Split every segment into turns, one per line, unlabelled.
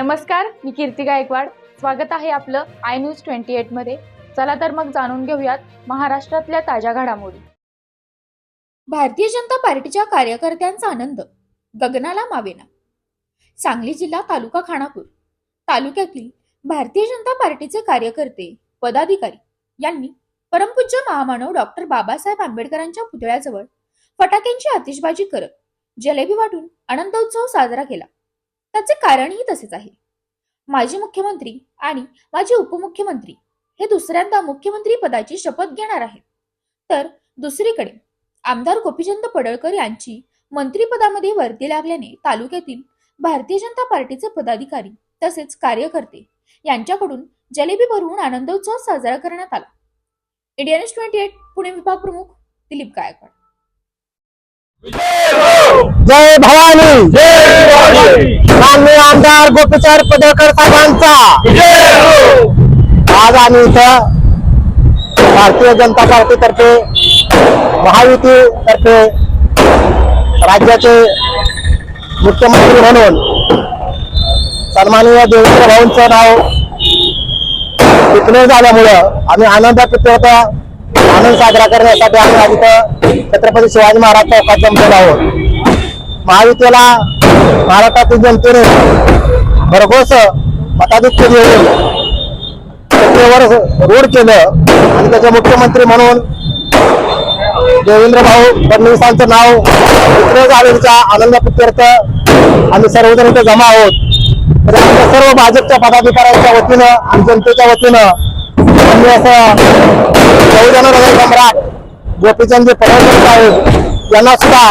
नमस्कार मी कीर्ती गायकवाड. स्वागत आहे आपलं आय न्यूज ट्वेंटी एटमध्ये. चला तर मग जाणून घेऊयात महाराष्ट्रातल्या ताज्या घडामोडी.
भारतीय जनता पार्टीच्या कार्यकर्त्यांचा आनंद गगनाला मावेना. सांगली जिल्हा तालुका खानापूर. तालुक्यातील भारतीय जनता पार्टीचे कार्यकर्ते पदाधिकारी यांनी परमपूज्य महामानव डॉक्टर बाबासाहेब आंबेडकरांच्या पुतळ्याजवळ फटाक्यांची आतिषबाजी करत जलेबी वाटून आनंदोत्सव साजरा केला. त्याचे कारणही तसेच आहे. माजी मुख्यमंत्री आणि माजी उपमुख्यमंत्री हे दुसऱ्यांदा मुख्यमंत्री पदाची शपथ घेणार आहेत. तर दुसरीकडे आमदार गोपीचंद पडळकर यांची मंत्रीपदामध्ये वर्दी लागल्याने तालुक्यातील भारतीय जनता पार्टीचे पदाधिकारी तसेच कार्यकर्ते यांच्याकडून जलेबी भरवून आनंदोत्सव साजरा करण्यात आला. इंडियन ट्वेंटी एट पुणे विभाग प्रमुख दिलीप गायकवाड.
जय भवानी। माननीय आमदार गोपीचंद पडळकर साहेबांचा। आज आम्ही इथं भारतीय जनता पार्टीतर्फे महायुतीतर्फे राज्याचे मुख्यमंत्री म्हणून सन्माननीय देवेंद्र भाऊंचं नाव टिकणे झाल्यामुळं आम्ही आनंदात होता आनंद साजरा करण्यासाठी आम्ही आज इथं छत्रपती शिवाजी महाराज चौकात जमलेलो आहोत. महायुतीला महाराष्ट्रातील जनतेने भरघोस मताधिक्य देऊन सत्तेवर रूढ केलं आणि त्याचे मुख्यमंत्री म्हणून देवेंद्र भाऊ फडणवीसांचं नाव डिक्लेअर झाल्याच्या आनंद प्रित्यर्थ आम्ही सर्वजण इथे जमा आहोत. तर आमच्या सर्व भाजपच्या पदाधिकाऱ्यांच्या वतीनं आणि जनतेच्या वतीनं आम्ही असं बहुजन हृदय सम्राट. गोपीचंदजी पडळकर साहेब यांना सुद्धा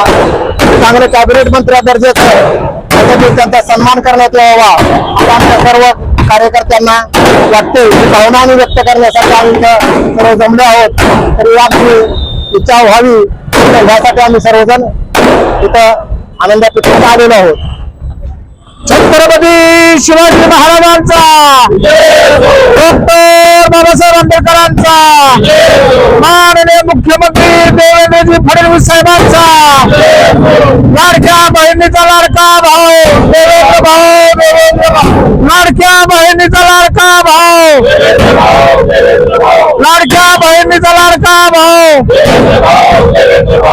चांगले कॅबिनेट मंत्री दर्जाचं पद्धतीने त्यांचा सन्मान करण्यात यावा. असं आमच्या सर्व कार्यकर्त्यांना वाटते ही भावना आम्ही व्यक्त करण्यासाठी आम्ही इथं सर्व जमले आहोत. तरी याची इच्छा व्हावी. यासाठी आम्ही सर्वजण इथं आनंदापेक्षा आलेलो आहोत. छत्रपती शिवाजी महाराजांचा. डॉक्टर बाबासाहेब आंबेडकरांचा. माननीय मुख्यमंत्री देवेंद्रजी फडणवीस साहेबांचा. लाडक्या बहिणीचा लाडका भाऊ देवेंद्र भाऊ देवेंद्र भाऊ. लाडक्या बहिणीचा लाडका भाऊ. लाडक्या बहिणीचा लाडका भाऊ.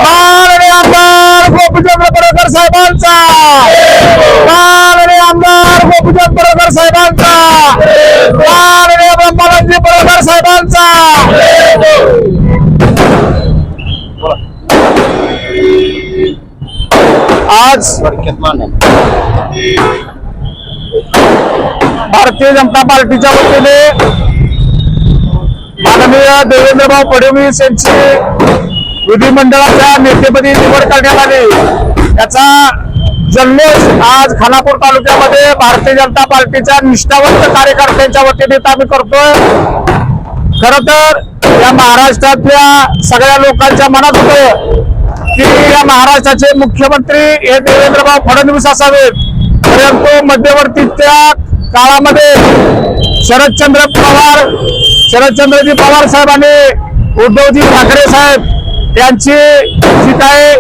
माननीय आमदार गोपीचंद्र पडळकर साहेबांचा. पूजन बरोबर साहेबांचा. माननीय ब्रह्मानंदजी बरोबर साहेबांचा. आज भारतीय जनता पार्टीच्या वतीने माननीय देवेंद्रभाऊ फडणवीस यांची विधिमंडळाच्या नेतेपदी निवड करण्यात आली. याचा जल्लोष आज खानापूर तालुक्यामध्ये भारतीय जनता पार्टीच्या निष्ठावंत कार्यकर्त्यांच्या वतीने आम्ही करतोय. खर तर या महाराष्ट्रातल्या सगळ्या लोकांच्या मनात होतं की या महाराष्ट्राचे मुख्यमंत्री हे देवेंद्रभाऊ फडणवीस असावेत. परंतु मध्यवर्तीच्या काळामध्ये शरदचंद्र पवार शरदचंद्रजी पवार साहेब आणि उद्धवजी ठाकरे साहेब यांची जी काय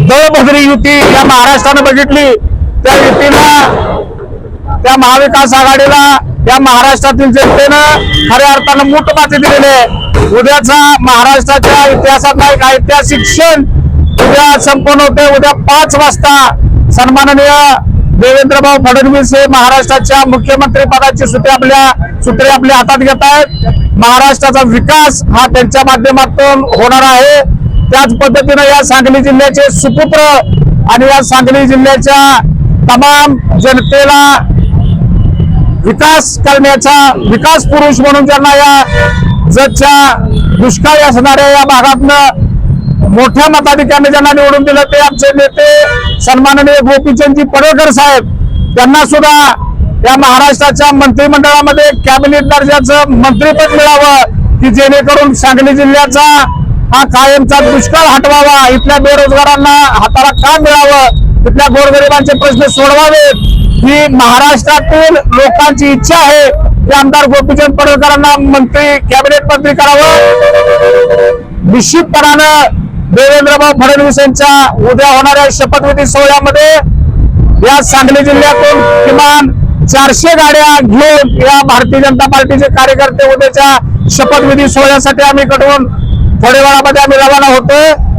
दळभद्री युती या महाराष्ट्रानं बघितली. त्या युतीला त्या महाविकास आघाडीला या महाराष्ट्रातील जनतेनं खऱ्या अर्थानं मोठ माती दिलेली आहे. उद्याचा महाराष्ट्राच्या इतिहासातला एक ऐतिहासिक क्षण उद्या संपन्न होते उद्या पाच वाजता सन्माननीय देवेंद्रभाऊ फडणवीस हे महाराष्ट्राच्या मुख्यमंत्री पदाची सूत्रे आपल्या सूत्रे आपल्या हातात घेत आहेत. महाराष्ट्राचा विकास हा त्यांच्या माध्यमातून होणार आहे. त्याच पद्धतीनं या सांगली जिल्ह्याचे सुपुत्र आणि या सांगली जिल्ह्याच्या तमाम जनतेला विकास करण्याचा विकास पुरुष म्हणून त्यांना या जगच्या दुष्काळी असणाऱ्या या भागातनं मोठ्या मताधिक्याने ज्यांना निवडून दिलं ते आमचे नेते सन्माननीय गोपीचंदजी पडळकर साहेब त्यांना सुद्धा या महाराष्ट्राच्या मंत्रिमंडळामध्ये कॅबिनेट दर्जाचं मंत्रीपद मिळावं की जेणेकरून सांगली जिल्ह्याचा हा कायमचा दुष्काळ हटवावा. इथल्या बेरोजगारांना हाताला काम मिळावं? इथल्या गोरगरिबांचे प्रश्न सोडवावेत. ही महाराष्ट्रातील लोकांची इच्छा आहे. की आमदार गोपीचंद पडळकरांना मंत्री कॅबिनेट मंत्री करावं. निश्चितपणानं देवेंद्रभाऊ फडणवीस यांच्या उद्या होणाऱ्या शपथविधी सोहळ्यामध्ये या सांगली जिल्ह्यातून किमान चारशे गाड्या घेऊन या भारतीय जनता पार्टीचे कार्यकर्ते उद्याच्या शपथविधी सोहळ्यासाठी आम्ही कडून थोड्या वेळामध्ये आम्ही रवाना होतो.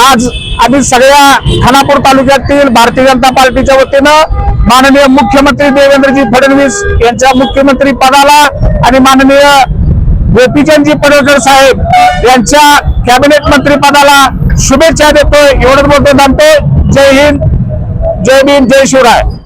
आज आम्ही सगळ्या खानापूर तालुक्यातील भारतीय जनता पार्टीच्या वतीनं माननीय मुख्यमंत्री देवेंद्रजी फडणवीस यांच्या मुख्यमंत्री पदाला आणि माननीय गोपीचंदजी पडळकर साहेब यांच्या कॅबिनेट मंत्री पदाला शुभेच्छा देतोय. एवढंच बोलतो थांबतो. जय हिंद. जय भीम. जय शिवराय.